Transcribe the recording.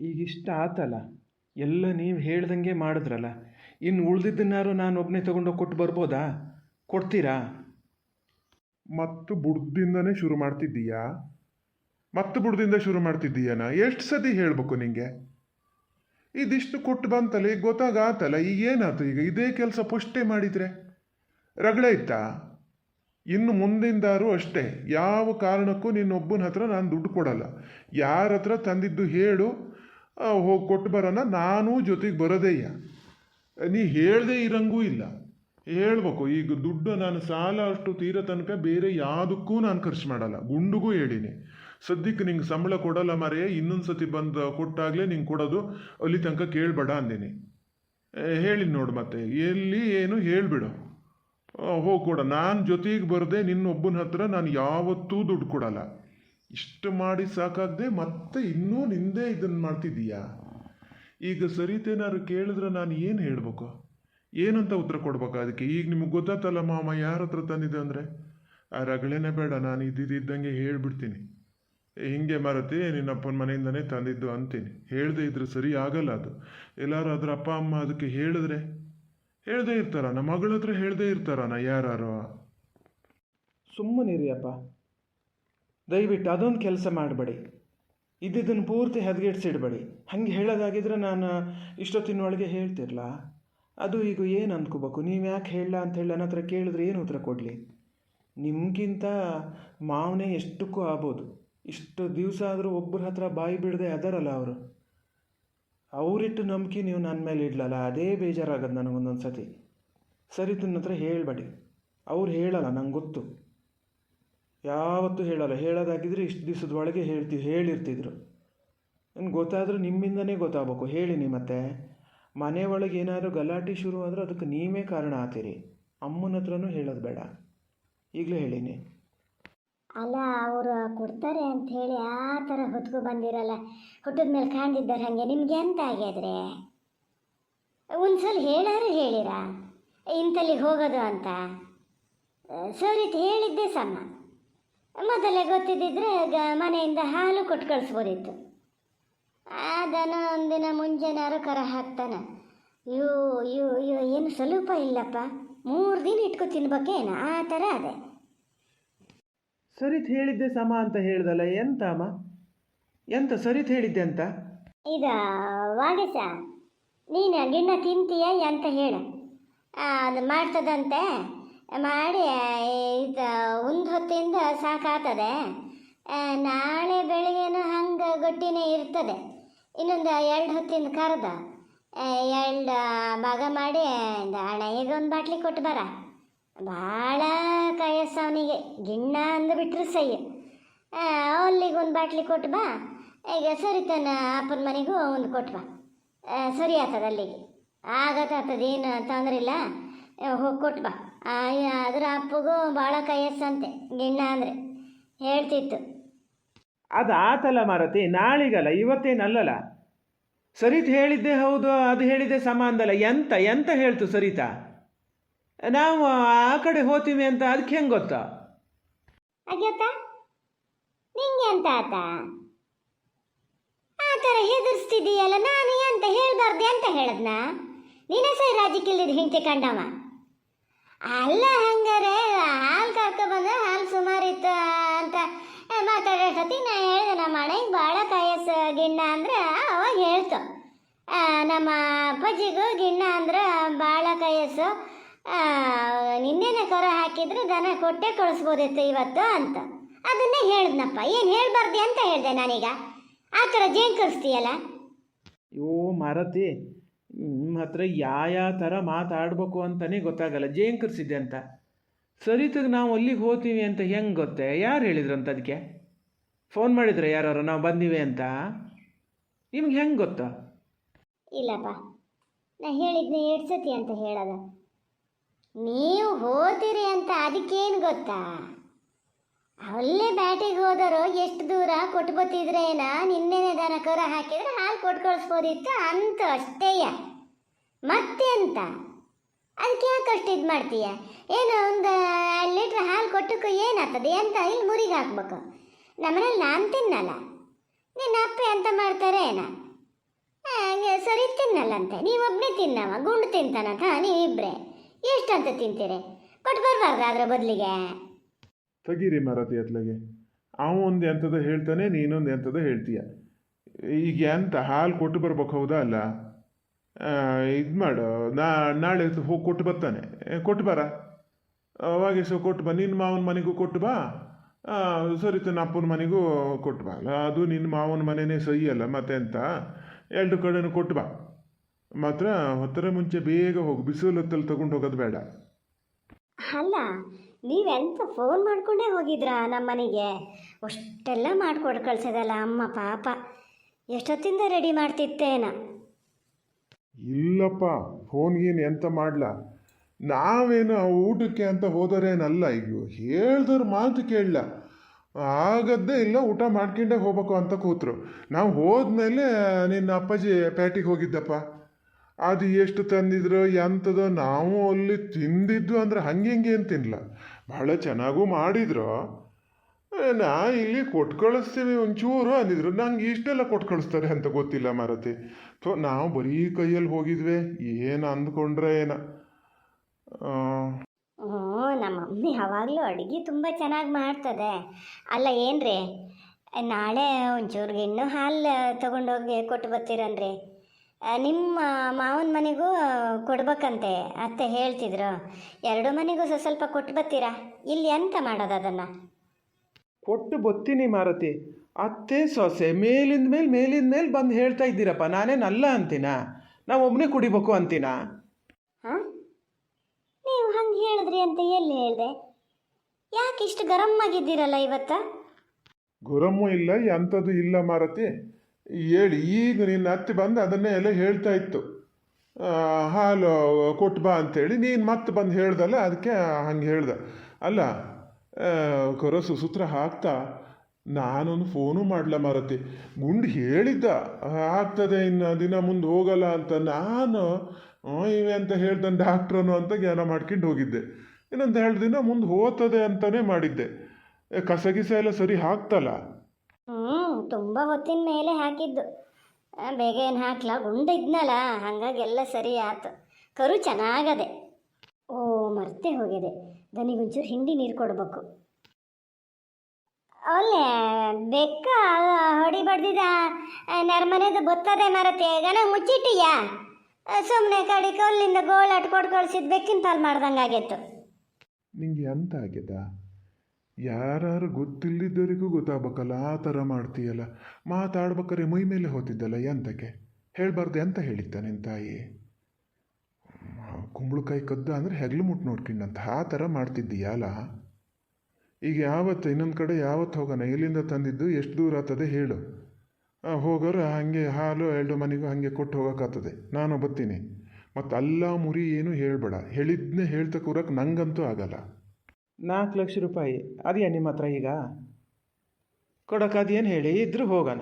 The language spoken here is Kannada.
ಈಗ ಇಷ್ಟ ಆತಲ್ಲ. ಎಲ್ಲ ನೀವು ಹೇಳ್ದಂಗೆ ಮಾಡಿದ್ರಲ್ಲ. ಇನ್ನು ಉಳ್ದಿದ್ದನ್ನಾರು ನಾನು ಒಬ್ಬನೇ ತೊಗೊಂಡೋಗಿ ಕೊಟ್ಟು ಬರ್ಬೋದಾ? ಕೊಡ್ತೀರಾ? ಮತ್ತು ಬುಡ್ದಿಂದನೇ ಶುರು ಮಾಡ್ತಿದ್ದೀಯಾ? ಮತ್ತು ಬುಡ್ದಿಂದ ಶುರು ಮಾಡ್ತಿದ್ದೀಯನ? ಎಷ್ಟು ಸತಿ ಹೇಳ್ಬೇಕು ನಿಂಗೆ? ಇದಿಷ್ಟು ಕೊಟ್ಟು ಬಂತಲ್ಲ ಈಗ ಗೊತ್ತಾಗಾತಲ್ಲ, ಈಗ ಏನಾಯ್ತು ಈಗ ಇದೇ ಕೆಲಸ ಪುಷ್ಟೇ ಮಾಡಿದರೆ ರಗಳೆ ಇತ್ತಾ? ಇನ್ನು ಮುಂದಿಂದಾರು ಅಷ್ಟೇ. ಯಾವ ಕಾರಣಕ್ಕೂ ನಿನ್ನೊಬ್ಬನ ಹತ್ರ ನಾನು ದುಡ್ಡು ಕೊಡಲ್ಲ. ಯಾರ ಹತ್ರ ತಂದಿದ್ದು ಹೇಳು ಹೋಗಿ ಕೊಟ್ಟು ಬರೋಣ, ನಾನೂ ಜೊತೆಗೆ ಬರೋದೇಯ್ಯ ನೀ ಹೇಳದೆ ಇರಂಗೂ ಇಲ್ಲ. ಹೇಳ್ಬೇಕು, ಈಗ ದುಡ್ಡು ನಾನು ಸಾಲ ಅಷ್ಟು ತೀರೋ ತನಕ ಬೇರೆ ಯಾವುದಕ್ಕೂ ನಾನು ಖರ್ಚು ಮಾಡಲ್ಲ. ಗುಂಡುಗೂ ಹೇಳಿನಿ. ಸದ್ಯಕ್ಕೆ ನಿಂಗೆ ಸಂಬಳ ಕೊಡಲ್ಲ ಮರೆಯೇ ಇನ್ನೊಂದು ಸತಿ ಬಂದು ಕೊಟ್ಟಾಗಲೇ ನಿಂಗೆ ಕೊಡೋದು ಅಲ್ಲಿ ತನಕ ಕೇಳಬೇಡ ಅಂದಿನಿ. ಹೇಳಿ ನೋಡು ಮತ್ತೆ, ಎಲ್ಲಿ ಏನು ಹೇಳಿಬಿಡು. ಹೋಗಿ ಕೊಡ, ನಾನು ಜೊತೆಗೆ ಬರದೆ ನಿನ್ನೊಬ್ಬನ ಹತ್ರ ನಾನು ಯಾವತ್ತೂ ದುಡ್ಡು ಕೊಡಲ್ಲ. ಇಷ್ಟು ಮಾಡಿ ಸಾಕಾಗದೆ ಮತ್ತೆ ಇನ್ನೂ ನಿಂದೇ ಇದನ್ನು ಮಾಡ್ತಿದ್ದೀಯಾ? ಈಗ ಸರಿತೇನಾದ್ರು ಕೇಳಿದ್ರೆ ನಾನು ಏನು ಹೇಳಬೇಕು? ಏನಂತ ಉತ್ತರ ಕೊಡ್ಬೇಕು ಅದಕ್ಕೆ? ಈಗ ನಿಮಗೆ ಗೊತ್ತಾತಲ್ಲ ಮಾಮ, ಯಾರ ಹತ್ರ ತಂದಿದ್ದೆ ಅಂದರೆ? ಆ ರಗಳೇನೇ ಬೇಡ, ನಾನು ಇದ್ದಿದ್ದಂಗೆ ಹೇಳ್ಬಿಡ್ತೀನಿ. ಹಿಂಗೆ ಮರತಿ ನಿನ್ನಪ್ಪನ ಮನೆಯಿಂದನೇ ತಂದಿದ್ದು ಅಂತೀನಿ. ಹೇಳದೆ ಇದ್ರೆ ಸರಿ ಆಗಲ್ಲ ಅದು. ಎಲ್ಲರೂ ಅದ್ರ ಅಪ್ಪ, ಅಮ್ಮ ಅದಕ್ಕೆ ಹೇಳಿದ್ರೆ? ಹೇಳದೇ ಇರ್ತಾರ ನಮ್ಮ ಮಗಳ ಹತ್ರ ಹೇಳದೇ ಇರ್ತಾರ ನಾ ಯಾರು ಸುಮ್ಮನಿರಿ ಅಪ್ಪ. ದಯವಿಟ್ಟು ಅದೊಂದು ಕೆಲಸ ಮಾಡಬೇಡಿ. ಇದ್ದಿದ್ದನ್ನು ಪೂರ್ತಿ ಹದಗೆಡ್ಸಿಡ್ಬೇಡಿ. ಹಾಗೆ ಹೇಳೋದಾಗಿದ್ರೆ ನಾನು ಇಷ್ಟೊತ್ತಿನೊಳಗೆ ಹೇಳ್ತಿರ್ಲ? ಅದು ಈಗ ಏನು ಅಂದ್ಕೋಬೇಕು ನೀವು ಯಾಕೆ ಹೇಳಲ್ಲ ಅಂತ ಹೇಳಿ ನನ್ನ ಹತ್ರ ಕೇಳಿದ್ರೆ ಏನು ಉತ್ತರ ಕೊಡಲಿ? ನಿಮಗಿಂತ ಮಾವನೇ ಎಷ್ಟಕ್ಕೂ ಆಗ್ಬೋದು. ಇಷ್ಟು ದಿವಸ ಆದರೂ ಒಬ್ಬರ ಹತ್ರ ಬಾಯಿ ಬಿಡದೆ ಅದರಲ್ಲ ಅವರು. ಅವರಿಟ್ಟು ನಂಬಿಕೆ ನೀವು ನನ್ನ ಮೇಲೆ ಇಡಲಲ್ಲ? ಅದೇ ಬೇಜಾರಾಗದು ನನಗೊಂದೊಂದು ಸತಿ ಸರಿ, ತನ್ನ ಹತ್ರ ಹೇಳಬೇಡಿ. ಅವ್ರು ಹೇಳಲ್ಲ, ನಂಗೆ ಗೊತ್ತು. ಯಾವತ್ತೂ ಹೇಳಲ್ಲ. ಹೇಳೋದಾಗಿದ್ರೆ ಇಷ್ಟು ದಿವಸದ ಒಳಗೆ ಹೇಳ್ತಿ, ಹೇಳಿರ್ತಿದ್ರು. ನನಗೆ ಗೊತ್ತಾದರೂ ನಿಮ್ಮಿಂದನೇ ಗೊತ್ತಾಗಬೇಕು. ಹೇಳಿನಿ ಮತ್ತೆ. ಮನೆ ಒಳಗೆ ಏನಾದರೂ ಗಲಾಟೆ ಶುರು ಆದರೆ ಅದಕ್ಕೆ ನೀವೇ ಕಾರಣ ಆತೀರಿ ಅಮ್ಮನ ಹತ್ರನೂ ಹೇಳೋದು ಬೇಡ. ಈಗಲೇ ಹೇಳಿನಿ. ಅಲ್ಲ, ಅವರು ಕೊಡ್ತಾರೆ ಅಂತ ಹೇಳಿ ಆ ಥರ ಹೊತ್ಕೊ ಬಂದಿರಲ್ಲ. ಹುಟ್ಟಿದ ಮೇಲೆ ಕಾಣ್ದಿದ್ದಾರೆ ಹಾಗೆ. ನಿಮ್ಗೆ ಎಂತ ಆಗ್ಯಾದ್ರೆ ಒಂದ್ಸಲ ಹೇಳಾರು ಹೇಳಿರ? ಇಂಥಲ್ಲಿಗೆ ಹೋಗೋದು ಅಂತ. ಸರಿ ಹೇಳಿದ್ದೆ ಸಮ. ಮೊದಲೇ ಗೊತ್ತಿದ್ದಿದ್ರೆ ಗ ಮನೆಯಿಂದ ಹಾಲು ಕೊಟ್ಟು ಕಳಿಸ್ಬೋದಿತ್ತು. ಅದನ್ನ ಒಂದಿನ ಮುಂಜಾನಾರು ಕರ ಹಾಕ್ತಾನೆ. ಅಯ್ಯೋ ಅಯ್ಯೋ ಅಯ್ಯೋ ಏನು ಸ್ವಲ್ಪ ಇಲ್ಲಪ್ಪ. ಮೂರು ದಿನ ಇಟ್ಕೊ ತಿನ್ಬೇಕೇನು? ಆ ಥರ ಅದೇ. ಸರಿತ್ ಹೇಳಿದ್ದೆ ಸಮ ಅಂತ ಹೇಳ್ದಲ್ಲ ಎಂತ ಅಮ್ಮ? ಎಂತ ಸರಿತ್ ಹೇಳಿದ್ದೆ ಅಂತ? ಇದ ವಾಗಸ ನೀನು ಗಿಣ್ಣ ತಿಂತೀಯ ಅಂತ ಹೇಳು. ಅದು ಮಾಡ್ತದಂತೆ. ಮಾಡಿ, ಇದು ಒಂದು ಹೊತ್ತಿಂದ ಸಾಕಾಗ್ತದೆ. ನಾಳೆ ಬೆಳಿಗ್ಗೆನೂ ಹಂಗೆ ಗಟ್ಟಿನೇ ಇರ್ತದೆ. ಇನ್ನೊಂದು ಎರಡು ಹೊತ್ತಿಂದ ಕರೆದ. ಎರಡು ಭಾಗ ಮಾಡಿ ಈಗ ಒಂದು ಬಾಟ್ಲಿ ಕೊಟ್ಟು ಬರ. ಭಾಳ ಕಾಯಸ್ ಅವನಿಗೆ. ಗಿಣ್ಣ ಅಂದ್ಬಿಟ್ರೆ ಸೈ ಅಲ್ಲಿಗೆ ಒಂದು ಬಾಟ್ಲಿ ಕೊಟ್ಟು ಬಾ. ಈಗ ಸರಿ ತನ್ನ ಅಪ್ಪನ ಮನೆಗೂ ಒಂದು ಕೊಟ್ಟು ಬಾ. ಸರಿ ಆಗ್ತದೆ ಅಲ್ಲಿಗೆ. ಆಗತ್ತಾಗ್ತದೆ, ಏನು ತೊಂದರೆ ಇಲ್ಲ ಹೋಗಿ ಕೊಟ್ಟು ಬಾ. ಅದ್ರ ಅಪ್ಪಗೂ ಭಾಳ ಕೈಯಸ್ಸಂತೆ. ಗಿಣ್ಣ ಅಂದರೆ ಹೇಳ್ತಿತ್ತು. ಅದು ಆತಲ್ಲ ಮಾರತಿ ನಾಳಿಗಲ್ಲ ಇವತ್ತೇನಲ್ಲಲ್ಲ? ಸರಿತ ಹೇಳಿದ್ದೆ ಹೌದು ಅದು ಹೇಳಿದ್ದೆ ಸಮಾನದಲ್ಲ. ಎಂತ ಎಂತ ಹೇಳ್ತು ಸರಿತಾ? ನಾವು ಆ ಕಡೆ ಹೋತೀವಿ ಅಂತ ಅದಕ್ಕೆ ಹೆಂಗೆ ಗೊತ್ತಾ? ಆಗ್ಯತ್ತ ನಿಂಗೆ ಅಂತ ಆತ? ಆ ಥರ ಹೆದರ್ಸ್ತಿದ್ದೀಯಲ್ಲ ನಾನು ಎಂತ ಹೇಳ್ಬಾರ್ದು ಅಂತ ಹೇಳದ್ನ? ನೀನೇ ಸೈ ರಾಜಕೀಯದ ಹಿಂತೆ ಕಂಡವ? ಅಲ್ಲ ಹಂಗಾರೆ ಹಾಲು ಕರ್ಕೊ ಬಂದ್ರೆ ಹಾಲು ಸುಮಾರಿತ್ತು ಅಂತ. ಮಾತಾಡೋ ಸತಿ ನಾ ಹೇಳಿದೆ, ನಮ್ಮ ಅಣ್ಣಗೆ ಭಾಳ ಕಾಯಸ ಗಿಣ್ಣ ಅಂದ್ರೆ ಅವಾಗ ಹೇಳ್ತು. ನಮ್ಮ ಅಪ್ಪಾಜಿಗೂ ಗಿಣ್ಣ ಅಂದ್ರೆ ಭಾಳ ಕಯಸ್ಸು ನಿನ್ನೆನೆ ಕರ ಹಾಕಿದ್ರೆ ದನ ಕೊಟ್ಟೆ ಕಳಿಸ್ಬೋದಿತ್ತು ಇವತ್ತು ಅಂತ. ಅದನ್ನೇ ಹೇಳಿದ್ನಪ್ಪ. ಏನು ಹೇಳ್ಬಾರ್ದಿ ಅಂತ ಹೇಳಿದೆ ನಾನೀಗ. ಆ ಥರ ಜೇನ್ ಕಳಿಸ್ತೀಯಲ್ಲ ಯೋ, ಮಾರತಿ ನಿಮ್ಮ ಹತ್ರ ಯಾವ ಥರ ಮಾತಾಡಬೇಕು ಅಂತಲೇ ಗೊತ್ತಾಗಲ್ಲ. ಜೇಂಕರ್ಸಿದ್ದೆ ಅಂತ. ಸರಿತಾಗ ನಾವು ಅಲ್ಲಿಗೆ ಹೋಗ್ತೀವಿ ಅಂತ ಹೆಂಗೆ ಗೊತ್ತೇ? ಯಾರು ಹೇಳಿದ್ರಂತ ಅದಕ್ಕೆ ಫೋನ್ ಮಾಡಿದ್ರೆ ಯಾರು ನಾವು ಬಂದಿವೆ ಅಂತ? ನಿಮ್ಗೆ ಹೆಂಗೆ ಗೊತ್ತಾ? ಇಲ್ಲಪ್ಪ. ನಾ ಹೇಳಿದ್ನ ಎರಡು ಸತಿ ಅಂತ ಹೇಳೋದು. ನೀವು ಹೋತೀರಿ ಅಂತ ಅದಕ್ಕೇನು ಗೊತ್ತಾ? ಅಲ್ಲೇ ಬ್ಯಾಟಿಗೆ ಹೋದರು ಎಷ್ಟು ದೂರ ಕೊಟ್ಟು ಬತ್ತಿದ್ರೇನ ನಿನ್ನೆನೆ ದನ ಕರ ಹಾಕಿದ್ರೆ ಹಾಲು ಕೊಟ್ಟು ಕಳಿಸ್ಬೋದಿತ್ತು ಅಂತ ಅಷ್ಟೇಯ. ಮತ್ತೆ ಅಂತ ಅದಕ್ಕೆ ಯಾಕೆ ಅಷ್ಟು ಇದು ಮಾಡ್ತೀಯ? ಏನು ಒಂದು ಲೀಟ್ರ್ ಹಾಲು ಕೊಟ್ಟಕ್ಕೂ ಏನಾಗ್ತದೆ ಅಂತ ಇಲ್ಲಿ ಮುರಿಗೆ ಹಾಕ್ಬೇಕು. ನಮ್ಮನೇಲಿ ನಾನು ತಿನ್ನಲ್ಲ. ನಿನ್ನ ಅಪ್ಪ ಅಂತ ಮಾಡ್ತಾರೆ ಏನ? ಸರಿ ತಿನ್ನಲ್ಲಂತೆ. ನೀವೊಬ್ಬನೇ ತಿನ್ನವ, ಗುಂಡು ತಿಂತಾನಂತ ನೀವಿಬ್ಬರೇ ಎಷ್ಟಂತ ತಿಂತೀರಿ? ಕೊಟ್ಟು ಬರಬಾರ್ದು ಅದರ ಬದಲಿಗೆ. ತೆಗೀರಿ ಮಾರತಿ ಅತ್ಲಗೆ. ಅವ ಒಂದು ಎಂಥದ ಹೇಳ್ತಾನೆ, ನೀನೊಂದು ಎಂಥದ ಹೇಳ್ತೀಯ. ಈಗ ಎಂತ, ಹಾಲು ಕೊಟ್ಟು ಬರ್ಬೇಕು ಹೌದಾ ಅಲ್ಲ? ಇದು ಮಾಡು. ನಾ, ನಾಳೆ ಹೋಗಿ ಕೊಟ್ಟು ಬರ್ತಾನೆ. ಕೊಟ್ಟು ಬರ. ಅವಾಗೆ ಸೊ ಕೊಟ್ಟು ಬಾ. ನಿನ್ನ ಮಾವನ ಮನೆಗೂ ಕೊಟ್ಟು ಬಾ. ಸರಿ ತನ್ನ ಅಪ್ಪನ ಮನೆಗೂ ಕೊಟ್ಟು ಬಾ. ಅಲ್ಲ, ಅದು ನಿನ್ನ ಮಾವನ ಮನೆನೇ ಸಹಿ ಅಲ್ಲ ಮತ್ತೆ ಎಂತ ಎರಡು ಕಡೆನೂ ಕೊಟ್ಟು ಬಾ. ಮಾತ್ರ, ಹೊತ್ತರ ಮುಂಚೆ ಬೇಗ ಹೋಗಿ. ಬಿಸಿಲು ಹೊತ್ತಲ್ಲಿ ತೊಗೊಂಡು ಹೋಗೋದು ಬೇಡ. ಅಲ್ಲ, ನೀವೆಂತ ಫೋನ್ ಮಾಡಿಕೊಂಡೇ ಹೋಗಿದ್ರಾ ನಮ್ಮ ಮನೆಗೆ? ಅಷ್ಟೆಲ್ಲ ಮಾಡಿಕೊಟ್ಟು ಕಳ್ಸೋದಲ್ಲ, ಅಮ್ಮ ಪಾಪ. ಎಷ್ಟೊತ್ತಿಂದ ರೆಡಿ ಮಾಡ್ತಿತ್ತೇನ? ಇಲ್ಲಪ್ಪ ಫೋನ್ ಗೀನ್ ಎಂತ ಮಾಡ್ಲ. ನಾವೇನು ಊಟಕ್ಕೆ ಅಂತ ಹೋದರೇನಲ್ಲ ಈಗ. ಹೇಳ್ದವ್ರ ಮಾತು ಕೇಳಲ್ಲ ಆಗದ್ದೇ ಇಲ್ಲ, ಊಟ ಮಾಡ್ಕೊಂಡೇ ಹೋಗ್ಬೇಕು ಅಂತ ಕೂತರು. ನಾವು ಹೋದ್ಮೇಲೆ ನಿನ್ನ ಅಪ್ಪಾಜಿ ಪ್ಯಾಟಿಗೆ ಹೋಗಿದ್ದಪ್ಪ. ಅದು ಎಷ್ಟು ತಂದಿದ್ರು ಎಂಥದೋ ನಾವು ಅಲ್ಲಿ ತಿಂದಿದ್ದು ಅಂದ್ರೆ ಹಂಗೆ ಹಿಂಗೆ ಏನು ತಿನ್ನಲ್ಲ ಭಾಳ ಚೆನ್ನಾಗೂ ಮಾಡಿದ್ರು. ನಾ ಇಲ್ಲಿ ಕೊಟ್ಟು ಕಳಿಸ್ತೀವಿ ಒಂಚೂರು ಅಂದಿದ್ರು. ನಂಗೆ ಇಷ್ಟೆಲ್ಲ ಕೊಟ್ಟು ಕಳಿಸ್ತಾರೆ ಅಂತ ಗೊತ್ತಿಲ್ಲ ಮಾರತಿ. ಥೋ, ನಾವು ಬರೀ ಕೈಯಲ್ಲಿ ಹೋಗಿದ್ವಿ. ಏನು ಅಂದ್ಕೊಂಡ್ರೆ ಏನ? ಹ್ಞೂ ನಮ್ಮ ಮಮ್ಮಿ ಯಾವಾಗಲೂ ಅಡುಗೆ ತುಂಬ ಚೆನ್ನಾಗಿ ಮಾಡ್ತದೆ. ಅಲ್ಲ, ಏನ್ರಿ? ನಾಳೆ ಒಂಚೂರು ಇನ್ನೂ ಹಾಲು ತೊಗೊಂಡೋಗಿ ಕೊಟ್ಟು ಬರ್ತೀರನ್ರಿ? ನಿಮ್ಮ ಮಾವನ ಮನೆಗೂ ಕೊಡ್ಬೇಕಂತೆ ಅತ್ತೆ ಹೇಳ್ತಿದ್ರು. ಎರಡು ಮನೆಗೂ ಸ್ವಲ್ಪ ಸ್ವಲ್ಪ ಕೊಟ್ಟು ಬತ್ತೀರಾ ಇಲ್ಲಿ ಎಂತ ಮಾಡೋದು ಅದನ್ನು? ಕೊಟ್ಟು ಬತ್ತೀನಿ ಮಾರತಿ. ಅತ್ತೆ ಸೊಸೆ ಮೇಲಿಂದ ಮೇಲೆ ಮೇಲಿಂದ ಮೇಲೆ ಬಂದು ಹೇಳ್ತಾ ಇದ್ದೀರಪ್ಪ. ನಾನೇನಲ್ಲ ಅಂತೀನ? ನಾವು ಒಬ್ಬನೇ ಕುಡಿಬೇಕು ಅಂತೀನ? ಹಾಂ? ನೀವು ಹಂಗೆ ಹೇಳಿದ್ರಿ ಅಂತ ಎಲ್ಲಿ ಹೇಳಿದೆ? ಯಾಕೆ ಇಷ್ಟು ಗರಮ್ ಆಗಿದ್ದೀರಲ್ಲ ಇವತ್ತ? ಗುರಮ್ಮು ಇಲ್ಲ ಎಂಥದ್ದು ಇಲ್ಲ ಮಾರತಿ. ಹೇಳಿ, ಈಗ ನಿನ್ನ ಹತ್ತಿ ಬಂದು ಅದನ್ನೇ ಎಲ್ಲ ಹೇಳ್ತಾ ಇತ್ತು. ಹಾಲು ಕೊಟ್ಟು ಬಾ ಅಂತೇಳಿ ನೀನು ಮತ್ತೆ ಬಂದು ಹೇಳ್ದಲ್ಲ, ಅದಕ್ಕೆ ಹಂಗೆ ಹೇಳ್ದೆ. ಅಲ್ಲ ಕೊರಸು ಸೂತ್ರ ಹಾಕ್ತಾ ನಾನೊಂದು ಫೋನು ಮಾಡಲ ಮಾರತಿ. ಗುಂಡು ಹೇಳಿದ್ದ, ಆಗ್ತದೆ ಇನ್ನು ದಿನ ಮುಂದೆ ಹೋಗಲ್ಲ ಅಂತ. ನಾನು ಇವೆ ಅಂತ ಹೇಳ್ತಾನೆ ಡಾಕ್ಟ್ರನು ಅಂತ ಜ್ಞಾನ ಮಾಡ್ಕೊಂಡು ಹೋಗಿದ್ದೆ. ಇನ್ನೊಂದು ಎರಡು ದಿನ ಮುಂದೆ ಹೋಗ್ತದೆ ಅಂತಲೇ ಮಾಡಿದ್ದೆ. ಕಸಗಿಸ ಕಸ ಗಿಸ ಎಲ್ಲ ಸರಿ ಹಾಕ್ತಲ್ಲ ಹ್ಞೂ ತುಂಬ ಹೊತ್ತಿನ ಮೇಲೆ ಹಾಕಿದ್ದು. ಬೇಗ ಏನು ಹಾಕ್ಲ? ಗುಂಡ ಇದ್ನಲ್ಲ ಹಾಗಾಗಿ ಎಲ್ಲ ಸರಿ ಆಯ್ತು ಕರು ಚೆನ್ನಾಗದೆ. ಓ, ಮರ್ತೆ ಹೋಗಿದೆ. ದನಿಗೊಂಚೂರು ಹಿಂಡಿ ನೀರು ಕೊಡ್ಬೇಕು. ಒಳ್ಳೆ ಬೆಕ್ಕ ಹೊಡಿ ಬಡ್ದಿದ ನರ್ಮನೆದು ಬತ್ತದೆ ಮರತೆ ಗಣ ಮುಚ್ಚಿಟ್ಟಿಯ? ಸುಮ್ಮನೆ ಕಡಿ ಕಲ್ಲಿಂದ ಗೋಳಾಟ ಕೊಟ್ಟು ಬೆಕ್ಕಿನ ಪಾಲ್ ನಿಂಗೆ ಅಂತ ಆಗ್ಯದ? ಯಾರು ಗೊತ್ತಿಲ್ಲದವರಿಗೂ ಗೊತ್ತಾಗಬೇಕಲ್ಲ, ಆ ಥರ ಮಾಡ್ತೀಯಲ್ಲ. ಮಾತಾಡ್ಬೇಕಾರೆ ಮೈ ಮೇಲೆ ಹೋತಿದ್ದಲ್ಲ, ಎಂತಕ್ಕೆ? ಹೇಳಬಾರ್ದೆ ಅಂತ ಹೇಳಿದ್ದ ನಿನ್ನ ತಾಯಿ. ಕುಂಬಳಕಾಯಿ ಕದ್ದ ಅಂದರೆ ಹೆಗ್ಲು ಮುಟ್ಟು ನೋಡ್ಕೊಂಡಂತ, ಆ ಥರ ಮಾಡ್ತಿದ್ದೀಯಲ್ಲ? ಈಗ ಯಾವತ್ತು, ಇನ್ನೊಂದು ಕಡೆ ಯಾವತ್ತು ಹೋಗೋಣ? ಎಲ್ಲಿಂದ ತಂದಿದ್ದು? ಎಷ್ಟು ದೂರ ಆಗ್ತದೆ ಹೇಳು. ಹೋಗೋರು ಹಾಗೆ ಹಾಲು ಎರಡು ಮನೆಗೂ ಹಾಗೆ ಕೊಟ್ಟು ಹೋಗೋಕ್ಕಾಗ್ತದೆ ನಾನು ಬರ್ತೀನಿ. ಮತ್ತು ಅಲ್ಲ ಮುರಿ ಏನು ಹೇಳಬೇಡ. ಹೇಳಿದ್ನೇ ಹೇಳ್ತಾ ಕೂರಕ್ಕೆ ನನಗಂತೂ ಆಗಲ್ಲ. ನಾಲ್ಕು ಲಕ್ಷ ರೂಪಾಯಿ. ಅದೆಯಾ ನಿಮ್ಮ ಹತ್ರ ಈಗ? ಕೊಡೋಕ್ಕಾದೇನು ಹೇಳಿ? ಇದ್ರೂ ಹೋಗೋಣ.